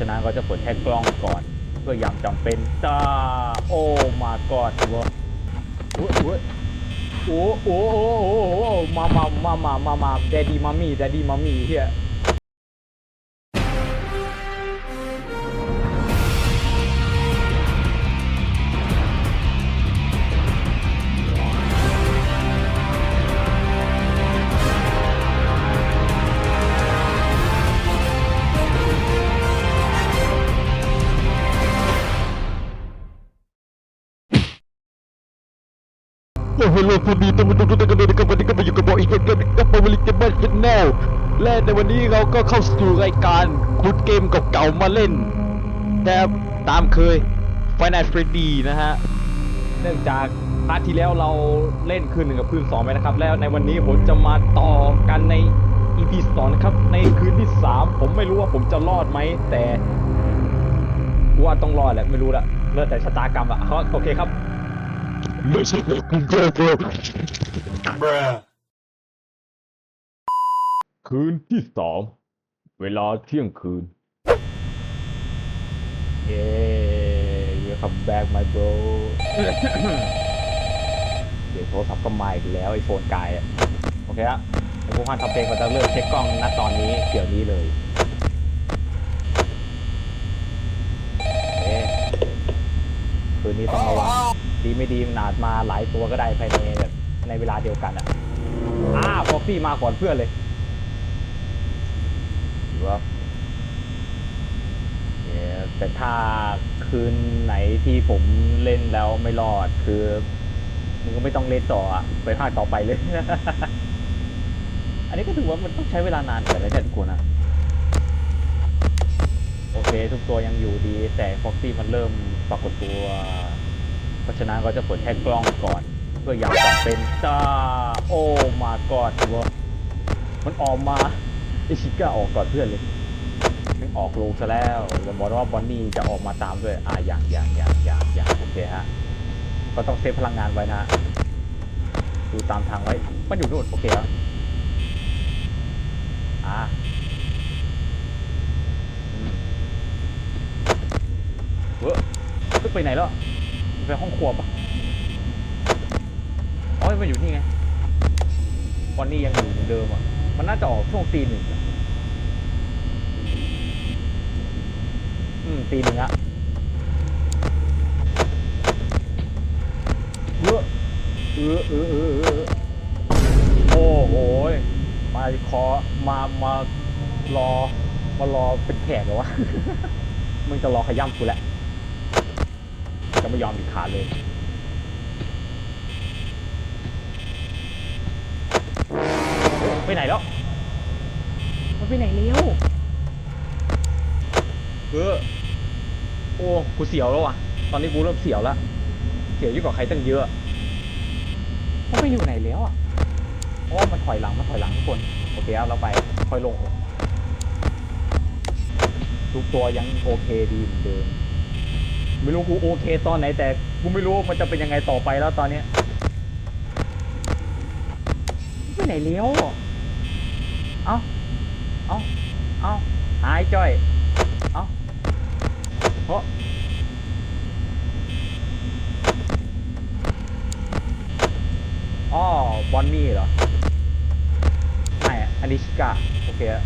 ฉะนั้นก็จะเปิดแค่กล้องก่อน เพื่อยามจำเป็นจ้าโอ้มากอนวะโอ้โหโอ้โอ้โอ้โหมามามามามามาแดดดี้มามี่แดดดี้มามมี่เฮีย โอ้โลกคนดีต้องมาดูกันเลยนะครับวันนี้ก็มาอยู่กับบอกอีกกันกับปาวิลิกเกมเมอร์ชแนลและในวันนี้เราก็เข้าสู่รายการขุดเกมเก่าๆมาเล่น แต่ตามเคย Final Freddy นะฮะ เนื่องจากพาร์ทที่แล้วเราเล่นคืนหนึ่งกับคืนสองไปนะครับ แล้วในวันนี้ผมจะมาต่อกันใน EP สองนะครับ ในคืนที่สามผมไม่รู้ว่าผมจะรอดไหมแต่ว่าต้องรอดแหละไม่รู้ละเลิกแต่ชะตากรรมอะเขาโอเคครับ ไม่ใช่คุณเจอเบอคืนที่สองเวลาเที่ยงคืน เย้ welcome back my bro เดี๋ยวโทรศัพท์ก็มาอีกแล้วไอโฟนกายอะโอเคอะไอพวกพันทำเพลงก็จะเริ่มเช็คกล้องณตอนนี้เดี๋ยวนี้เลยเอ๊ะคืนนี้ต้องระวัง ดีไม่ดีมันอาจมาหลายตัวก็ได้ภายในแบบในเวลาเดียวกันอะอ่าฟ็อกซี่มาก่อนเพื่อนเลยหรือว่าเอ่อแต่ถ้าคืนไหนที่ผมเล่นแล้วไม่รอดคือมึงก็ไม่ต้องเล่นต่ออะไปภาคต่อไปเลย อันนี้ก็ถือว่ามันต้องใช้เวลานานแต่ละเนี่ยทุกคนนะโอเค ทุกตัวยังอยู่ดี แต่ฟ็อกซี่มันเริ่มปรากฏตัวเพ ราะฉะนั้นก็จะเปิดแค่กล้องก่อน เพื่ออย่างจำเป็นจ้าโอ้มาก่อดวะมันออกมาไอชิก้าออกก่อนเพื่อนเลยไม่ออกโรงซะแล้วแล้วบอกว่าบอนนี่จะออกมาตามด้วยอ่าอย่างอย่างอย่างอย่างอย่างโอเคฮะก็ต้องเซฟพลังงานไว้นะดูตามทางไว้มันอยู่นู่นโอเคแล้วอ่าเว้ยขึ้นไปไหนแล้ว ไปห้องครัวปะอ๋อมันอยู่นี่ไงบอนนี่ยังอยู่เหมือนเดิมอะ มันน่าจะออกช่วงตีหนึ่งอืมตีหนึ่งอะเออเออเออเออโอ้โหมาคอมามารอมารอเป็นแขกเหรอวะ มึงจะรอขย้ำกูแหละ ไม่ยอมดิขาดเลยไปไหนแล้วมันไปไหนเลี้ยวเออโอ้กูเสียวแล้วอะ ตอนนี้กูเริ่มเสียวแล้ว เสียวยิ่งกว่าใครตั้งเยอะมันไปอยู่ไหนแล้วอะโอ้มันถอยหลังมันถอยหลังทุกคน โอเคครับเราไปค่อยลง ทุกตัวยังโอเคดีเหมือนเดิม ไม่รู้กูโอเคตอนไหนแต่กูไม่รู้มันจะเป็นยังไงต่อไปแล้วตอนเนี้ยไปไหนเลี้ยวเอาเอาเอาหายจ้อยเอาเพราะอ๋อบอนนี่เหรอไม่อะอันนี้ชิกาโอเคอะ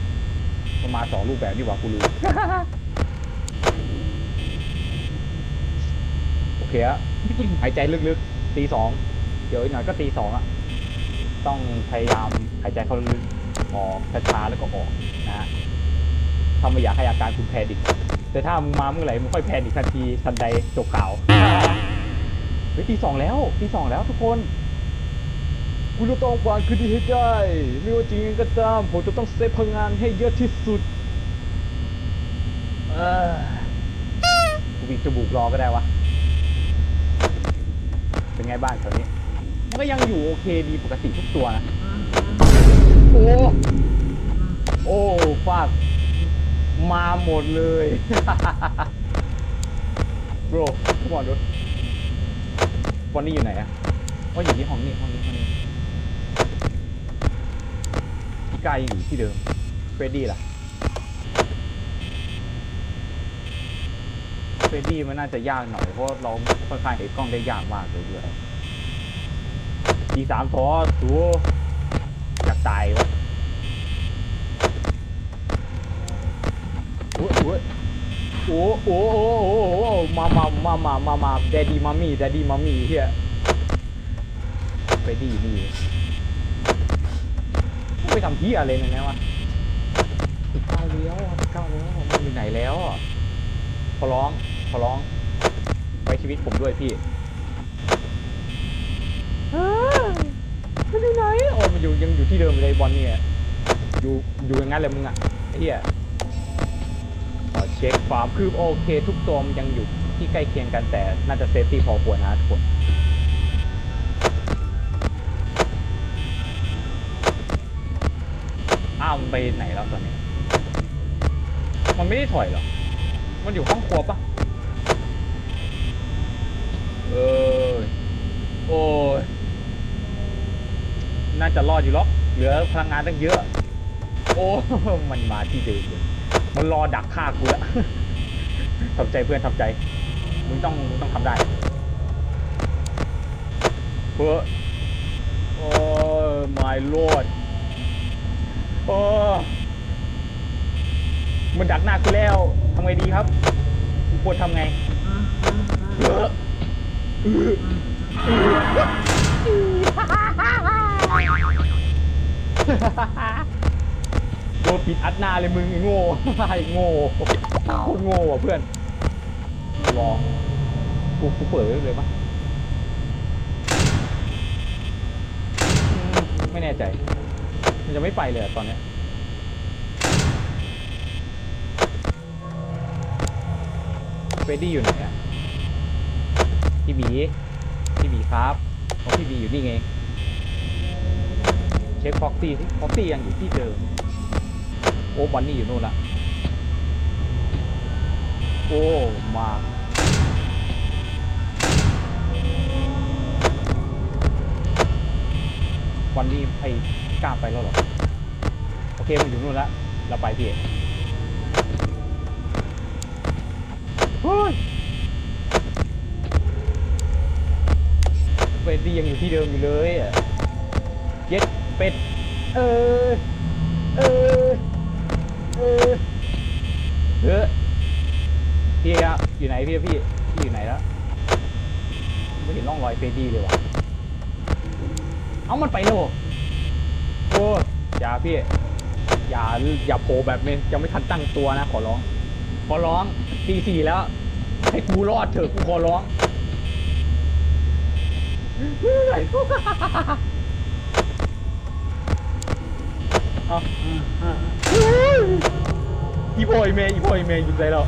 มันมาสองรูปแบบนี่หว่ากูรู้ โอ เคหายใจลึกๆตีสองเดี๋ยวอีกหน่อยก็ตีสองอะ ต้องพยายามหายใจเข้าลึกออกช้าๆแล้วก็ออกนะฮะถ้าไม่อยากให้อาการคุณแพนิคแต่ถ้ามึงมาเมื่อไหร่มึงค่อยแพนิคทันทีทันใดจบข่าวเฮ้ยตีสองแล้วตีสองแล้วทุกคนคุณจะต้องผ่านคืนนี้ให้ได้ไม่ว่าจริงก็ตามผมจะต้องเซฟพลังงานให้เยอะที่สุดเออกูบีบจมูกรอก็ได้วะ เป็นไงบ้างตอนนี้มันก็ยังอยู่โอเคดีปกติทุกตัวนะโอ้ โอ้ฟากมาหมดเลย โบรทุกคนดูวันนี้อยู่ไหนอะว่าอยู่ที่ห้องนี้ห้องนี้ห้องนี้พี่กายยังอยู่ที่เดิมเฟรดดี้ล่ะ ฟดดี้มันน่าจะยากหน่อยเพราะเราค่อนข้างเห็นกล้องได้ยากมากเลยด้วยทีสามทอสูอยากตายวะโอ้โหโอ้โหโอ้โหโอ้โหมามามามามามาแดดดี้มามี่แดดดี้มามี่เฮียเฟดดี้นี่ไปทำที่อะไรเนี่ยนะวะสิบเก้าเลี้ยวสิบเก้าเลี้ยวมันอยู่ไหนแล้วอะขอร้องข อร้อง ไว้ชีวิตผมด้วยพี่เอ้ยมันอยู่ไหนโอ้มันอยู่ยังอยู่ที่เดิมเลยบอลเนี่ยอยู่อยู่อย่างนั้นเลยมึงอะไอ้เหี้ยขอเช็คความคืบโอเค ทุกตัวมันยังอยู่ที่ใกล้เคียงกันแต่น่าจะเซฟตี้พอควรนะทุกคนอ้าวมันไปไหนแล้วตอนนี้ มันไม่ได้ถอยเหรอ มันอยู่ห้องครัวปะ เออโอ้ย น่าจะรอดอยู่หรอก เหลือพลังงานตั้งเยอะ โอ้ มันมาที่เดิมเลยมันรอดักฆ่ากูละทำใจเพื่อนทำใจ มึงต้องมึงต้องทำได้เพื่อโอ้ย my lord โอ้มันดักหน้ากูแล้วทำไงดีครับกูควรทำไงเออเออเออ โดนปิดอัดหน้าเลยมึงไอ้โง่ไอ้โง่โคตรโง่อะเพื่อนรอกูกูเปิดเลยปะไม่แน่ใจ มันจะไม่ไปเลยตอนนี้เฟดดี้อยู่ไหนอะ พี่บีพี่บีครับเพราะพี่บีอยู่นี่ไง เช็คฟ็อกซี่สิฟ็อกซี่ยังอยู่ที่เดิม โอ้บอนนี่อยู่นู่นละโอ้มาวันนี้ไอ้กล้าไปแล้วหรอ โอเคมันอยู่นู่นละเราไปพี่เฮ้ย เฟรดดี้ยังอยู่ที่เดิมอยู่เลยอะเย็ดเป็ด เออ เออ เออเฮ้ยพี่อะอยู่ไหนพี่พี่พี่อยู่ไหนแล้วไม่เห็นร่องรอยเฟรดดี้เลยวะเอามันไปแล้วโอ้อย่าพี่ อย่าอย่าโผล่แบบนี้ยังไม่ทันตั้งตัวนะ ขอร้อง ขอร้องตีสี่แล้ว ให้กูรอดเถอะกูขอร้อง เอาอีบอยเมย์อีบอยเมย์อยู่ไหนแล้ว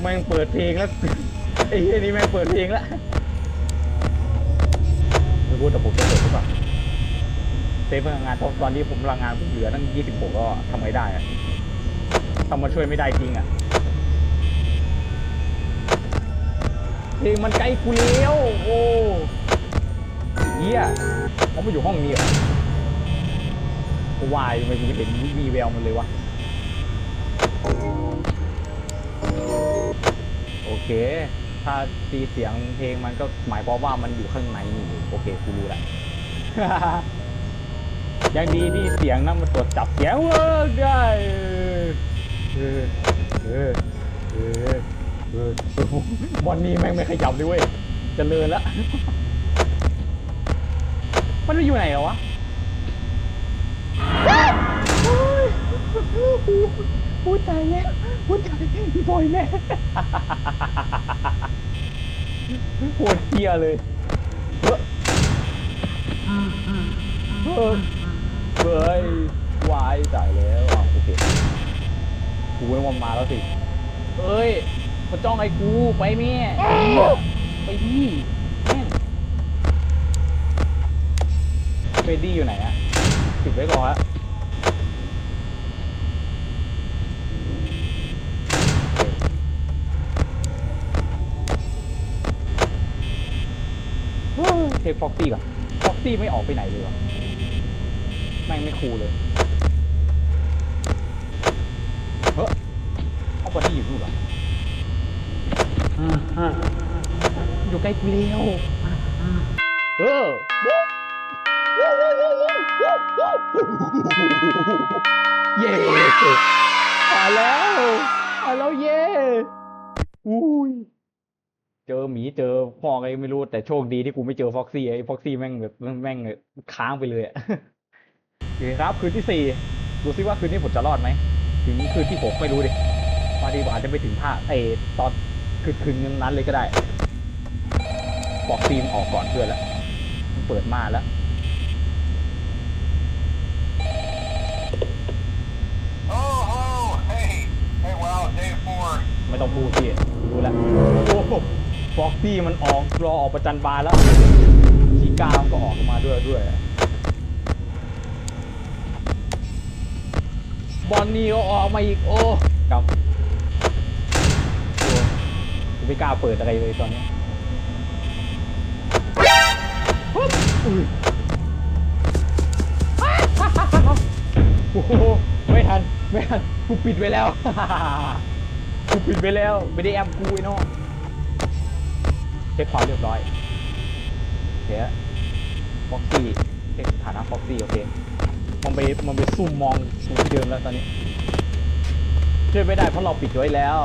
แม่งเปิดเพลงแล้วไอ้เหี้ยนี่แม่งเปิดเพลงแล้วไม่รู้แต่ผมจะเปิดหรือเปล่าเซฟพลังงานตอนนี้ผมพลังงานผมเหลือตั้ง 26 ก็ทำไม่ได้อะทำมาช่วยไม่ได้จริงอะ เพลงมันใกล้กูแล้วโอ้เฮียเขามาอยู่ห้องนี้เหรอวายไมกูไม่เห็นมีแววมันเลยวะโอเค ถ้าตีเสียงเพลงมันก็หมายความว่ามันอยู่ข้างในนี่โอเคกูรู้แล้วยังดีที่เสียงนั้นมันตรวจจับเสียงเวิร์กได้เออเออเออ เออบอลนี่แม่งไม่ขยับเลยเว้ยเจะเลินละ มันไปอยู่ไหนแล้ววะโอ้ยโอ้ยตายแล้วโอ้ยตายพี่บอยแม่โคตรเฮียเลยเฮ้อเฮ้อเฮ้ยวายตายแล้วอะโอเคกูไม่ว่ามาแล้วสิเอ้ย มาจ้องไอ้กูไปแม่ไปดิแม่งเฟรดดี้อยู่ไหนอะปิดไว้ก่อนละเทคฟ็อกซี่ก่อนฟ็อกซี่ไม่ออกไปไหนเลยวะแม่งไม่คูลเลยวันนี้อยู่นู่นเหรอ อ่าฮะอยู่ใกล้กูเร็วอ่าอ่าเออเย้มาแล้วมาแล้วเย้อุ้ยเจอหมีเจอพ่ออะไรไม่รู้แต่โชคดีที่กูไม่เจอฟ็อกซี่ไอ้ฟ็อกซี่แม่งแบบแม่งค้างไปเลยอะโอเคครับคืนที่สี่ดูซิว่าคืนนี้ผมจะรอดไหมถึงคืนที่หกไม่รู้ดิบางทีผมอาจจะไปถึงภาคไอ้ตอน คืนคืนนั้นเลยก็ได้ฟ็อกซี่มันออกก่อนเพื่อนแล้วมันเปิดมาแล้ว Oh, hello. Hey. Hey, wow, day four. ไม่ต้องพูดพี่รู้แล้วโอ้ฟ็อกซี่มันออกรอออกประจันบานแล้วชีก้ามันก็ออกมาด้วยด้วย บอลนี่ก็ออกมาอีกโอ้กับโอ้กู ไม่กล้าเปิดอะไรเลยตอนนี้ปุ๊บอุ้ยโอ้โหไม่ทัน ไม่ทัน กูปิดไว้แล้ว กูปิดไปแล้ว ไม่ได้แอมกูไอ้น้องเช็คความเรียบร้อยเดี๋ยวฟ็อกซี่เช็คสถานะฟ็อกซี่โอเค มันไป มันไปซุ่มมองกูที่เดิมแล้วตอนนี้ช่วยไม่ได้เพราะเราปิดไว้แล้ว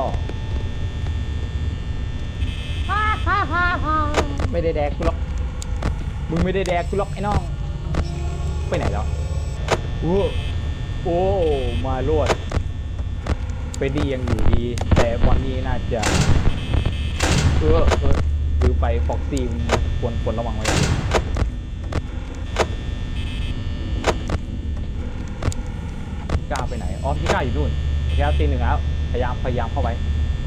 ไม่ได้แดกกูหรอก มึงไม่ได้แดกกูหรอกไอ้น้อง ไปไหนแล้วโอ้โอ้มาโลดเฟรดดี้ยังอยู่ดี แต่บอนนี่น่าจะ เออเออหรือไปฟ็อกซี่ควรควรระวังไว้พี่ก้าไปไหน อ๋อพี่ก้าอยู่นู่นพี่ก้าตีหนึ่งแล้ว พยายาม พยายามเข้าไป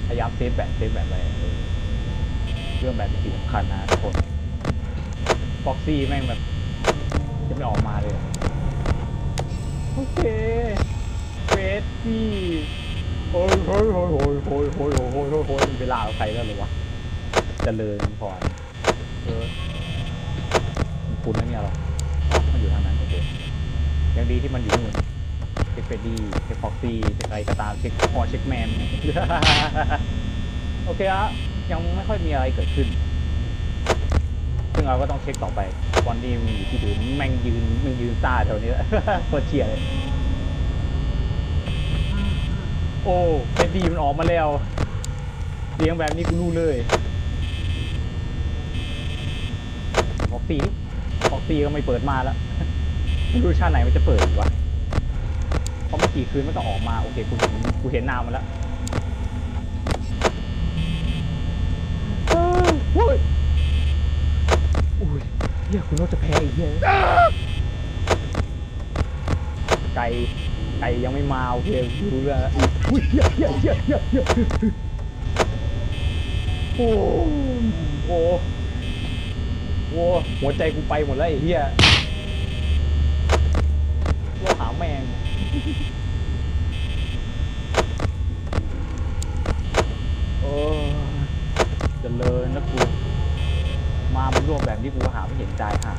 พยายามเซฟแบตเซฟแบตไว้เออ เรื่องแบตเป็นสิ่งสำคัญนะทุกคนฟ็อกซี่แม่งแบบ จะไม่ออกมาเลย โอเคเฟสที่โอ้ยโอ้ยโอ้ยโอ้ยโอ้ยโอ้ยโอ้ยโอ้ยโอ้ยโอ้ยมีเวลาเอาใครแล้วหรอวะเจริญพรเออมันคุณนะเนี่ยหรออ๋อมันอยู่ทางนั้นโอเคยังดีที่มันอยู่นู่นเช็คเฟรดดี้เช็คฟ็อกซี่เช็คอะไรก็ตามเช็คพอเช็คแมนโอเคอะ ยังไม่ค่อยมีอะไรเกิดขึ้น ซึ่งเราก็ต้องเช็คต่อไปวันนี้มันอยู่ที่เดิมแม่งยืนแม่งยืนซ่าแถวนี้แหละ โคตรเชียร์เลย โอ้เฟรดดี้มันออกมาแล้วเสียงแบบนี้กูรู้เลยฟ็อกซี่นี่ฟ็อกซี่ก็ไม่เปิดมาแล้วไม่รู้ชาติไหนมันจะเปิดอีกวะเพราะเมื่อกี่คืนมันก็ออกมา โอเคกูเห็นกูเห็นนามมันแล้วเอ้ยโอ้ยอุ้ยเฮียคุณโน่าจะแพ้อีกเฮียไก่ไก่ยังไม่มาโอเครู้เรื่องแล้วอุ้ยเฮียเฮียเฮียเฮียเฮียโอ้โหโอ้หัวใจกูไปหมดแล้วไอ้เฮียว่าหาแมงโอ้เจริญนะกู มาเป็นรวบแบบนี้กูหาไม่เห็นใจหา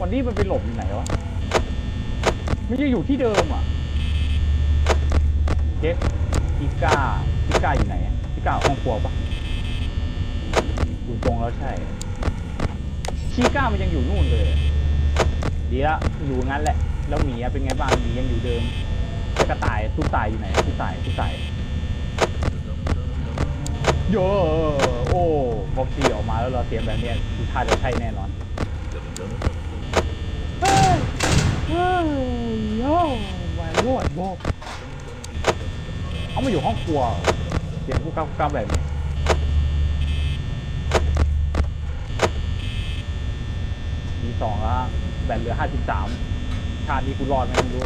วันนี้มันไปหลบอยู่ไหนวะไม่ได้อยู่ที่เดิมอะเจ๊พิก้าพิก้าอยู่ไหนพิก้าห้องครัวปะอยู่ตรงแล้วใช่ชีก้ามันยังอยู่นู่นเลย ดีละอยู่งั้นแหละ แล้วหมีเป็นไงบ้างหมียังอยู่เดิมแล้วกระต่ายตุ๊กตายอยู่ไหนตุ๊กตายตุ๊กตายโยโอ้ บ็อกซี่ออกมาแล้วเราเสียงแบบเนี้ยคือท่าจะใช่แน่นอนเฮ้ยเฮ้ยโย่วายรวดโบกเอามาอยู่ห้องครัวเหรอเสียงผู้กำกับแบบนี้ทีสองแล้วแบตเหลือห้าสิบสามชาตินี้กูรอดไหมไม่รู้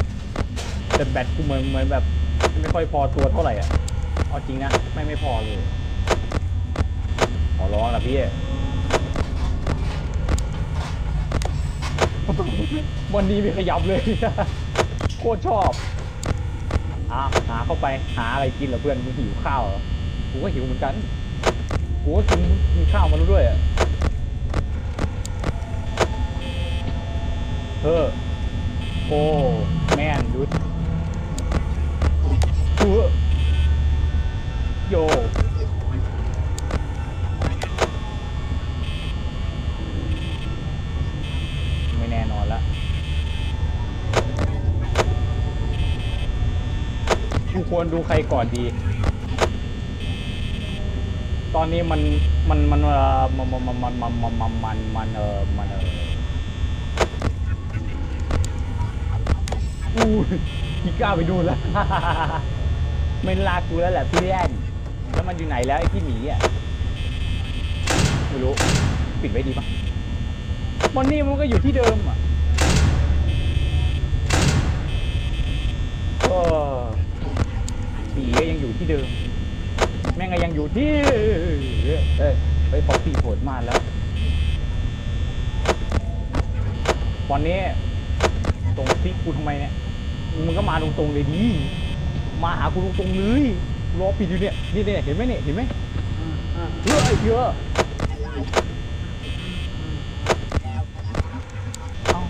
แต่แบตกูเหมือนเหมือนแบบ ไม่ค่อยพอตัวเท่าไหร่อะเอาจริงนะ ไม่ไม่พอเลยขอ ร้องละพี่วันนี้ไม่ขยับเลย โคตรชอบอะหาเข้าไปหาอะไรกินเหรอเพื่อนมึงหิวข้าวเหรอกูก็หิวเหมือนกันกูก็กินมีข้าวมาแล้วด้วยอะเออโอ้แมนดูดกูโย ไม่แน่นอนละกูควร ดูใครก่อนดี ตอนนี้มันมันมันเออมันมันมันมันมันมันมันมันเออมันเอออู้พี่กล้าไปดูแล้วไม่ลากูแล้วแหละเพื่อนแล้วมันอยู่ไหนแล้วไอ้ที่หมีอะไม่รู้ปิดไว้ดีปะมันนี่มันก็อยู่ที่เดิมอะก็ ผีก็ยังอยู่ที่เดิม แม่งก็ยังอยู่ที่ เอ้ยไปฟอกปีโผล่มาแล้ว ตอนนี้ตรงซิกกูทำไมเนี่ย มึงก็มาตรงๆเลยดีมาหากูตรงๆเลยรอปิดอยู่เนี่ย นี่เนี่ยเห็นไหมเนี่ย เห็นไหมเฮ้ยเยอะเอ้า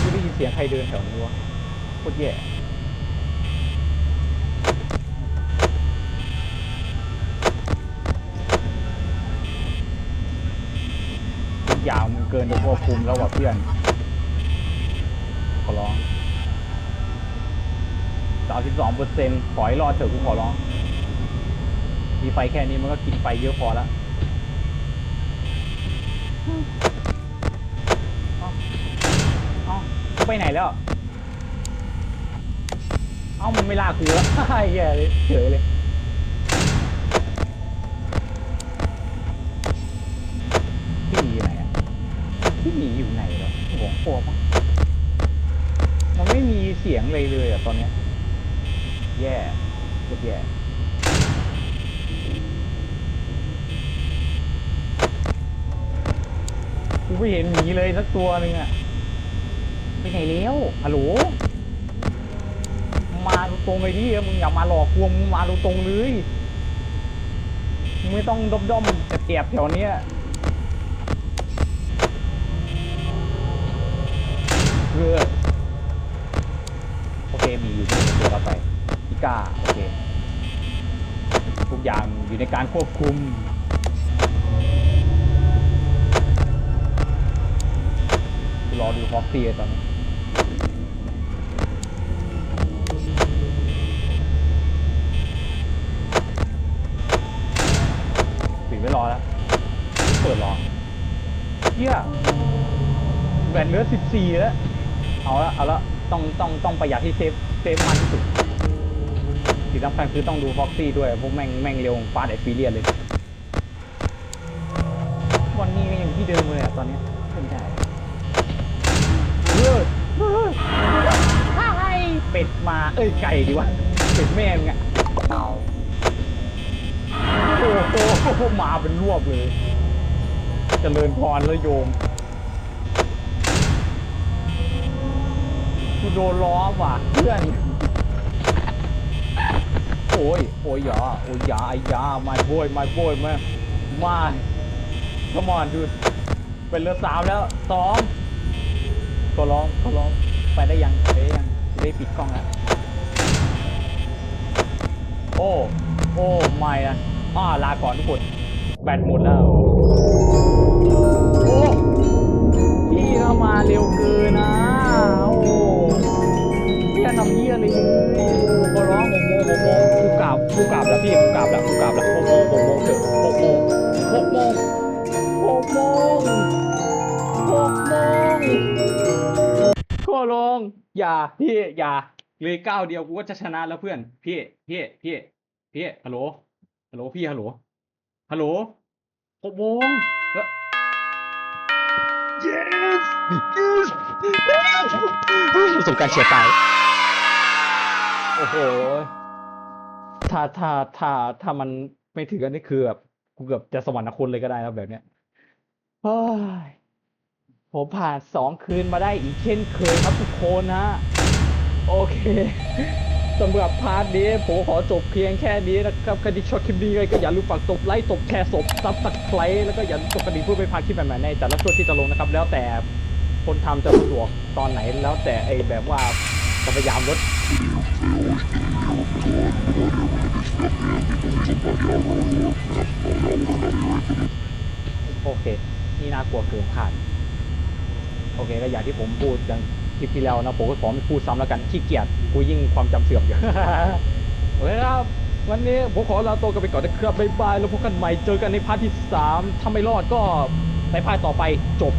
กูได้ยินเสียงใครเดินแถวนี้วะโคตรแย่ ทุกอย่างมัน เกินจะควบคุมแล้วว่ะเพื่อนขอร้องสามสิบสองเปอร์เซ็นต์ขอให้รอดเถอะกูขอร้อง มีไฟแค่นี้มันก็กินไฟเยอะพอแล้วเอ้าเอ้าไปไหนแล้ว เอ้ามันไม่ลากกูแล้วแย่เลยเฉยเลย พี่หมีอยู่ไหนอะ พี่หมีอยู่ไหนเหรอหัวโคปะมันไม่มีเสียงเลยเลยอะตอนเนี้ยแย่โคตรแย่กูไม่เห็นหมีเลยสักตัวหนึ่งอะไปไหนแล้วฮัลโหลมาตรงๆเลยดิมึงอย่ามาหลอกลวงมึงมาตรงๆเลยมึงไม่ต้องด้อมๆแอบๆแถวเนี้ย เพื่อโอเคมีอยู่ที่ตัวเราไปพิก้าโอเคทุกอย่างอยู่ในการควบคุมรอดูฟอกซี่ตอนนี้ปิดไว้รอแล้ว เปิดรอเฮียแบตเหลือ 14 แล้ว เอาละเอาละต้องต้องต้องประหยัดที่เซฟเซฟมากที่สุดที่สำคัญคือต้องดูฟ็อกซี่ด้วยพวกแม่งแม่งเร็วฟาดไอฟเรียเลยวันนี้ก็ยังที่เดิมเลยอะตอนนี้เป็นได้เฮ้ยเฮ้ยไอ้เป็ดมา เอ้ยไก่ดีวะเป็ดแม่มึงอะโอ้โหมาเป็นรวบเลยจเจริญพรแล้วโยม กูโดนล้อว่ะเพื่อน โอ้ย โอ้ยย่าโอ้ยย่าไอ้ยา my boy my boy มามา come on dude เป็นเรือสามแล้วสองก็ร้องก็ร้องไปได้ยังไปได้ยังจะได้ปิดกล้องแล้วโอ้ โอ้ไม่นะอ่าลาก่อนทุกคนแบตหมดแล้ว โอ้ พี่เข้ามาเร็วเกินนะ กูกราบแล้วพี่กูกราบแล้วกูกราบแล้วหกโมงหกโมงเถอะหกโมงหกโมงหกโมงหกโมงขอร้องอย่าพี่อย่าเลยก้าวเดียวกูก็จะชนะแล้วเพื่อน พี่พี่พี่พี่ฮัลโหลฮัลโหลพี่ฮัลโหลฮัลโหลหกโมง yes yes ประสบการณ์เฉียดตายโอ้โห ถ้าถ้าถ้าถ้ามันไม่ถึงกันนี่คือแบบกูเกือบจะสวรรคตเลยก็ได้แล้วแบบเนี้ยเฮ้ยผมผ่านสองคืนมาได้อีกเช่นเคยครับทุกคนนะ โอเคสำหรับพาร์ทนี้ผมขอจบเพียงแค่นี้นะครับใครที่ชอบคลิปนี้ก็อย่าลืมฝากตบไลค์ตบแชร์ตบซับสไครต์แล้วก็อย่าลืมกดกระดิ่งเพื่อไม่พาคลิปใหม่ๆในแต่ละช่วงที่จะลงนะครับ แล้วแต่คนทำจะสะดวกตอนไหนแล้วแต่ไอแบบว่าจะพยายามลด โอเค นี่น่ากลัวเกินคาดโอเคก็อย่างที่ผมพูดอย่างคลิปที่แล้วนะผมก็ขอไม่พูดซ้ำแล้วกันขี้เกียจกูยิ่งความจำเสื่อมอยู่โอเคครับ วันนี้ผมขอลาตัวกันไปก่อนนะครับบ๊ายบายแล้วพบกันใหม่เจอกันในพาร์ทที่ 3 ถ้าไม่รอดก็ในพาร์ทต่อไปจบ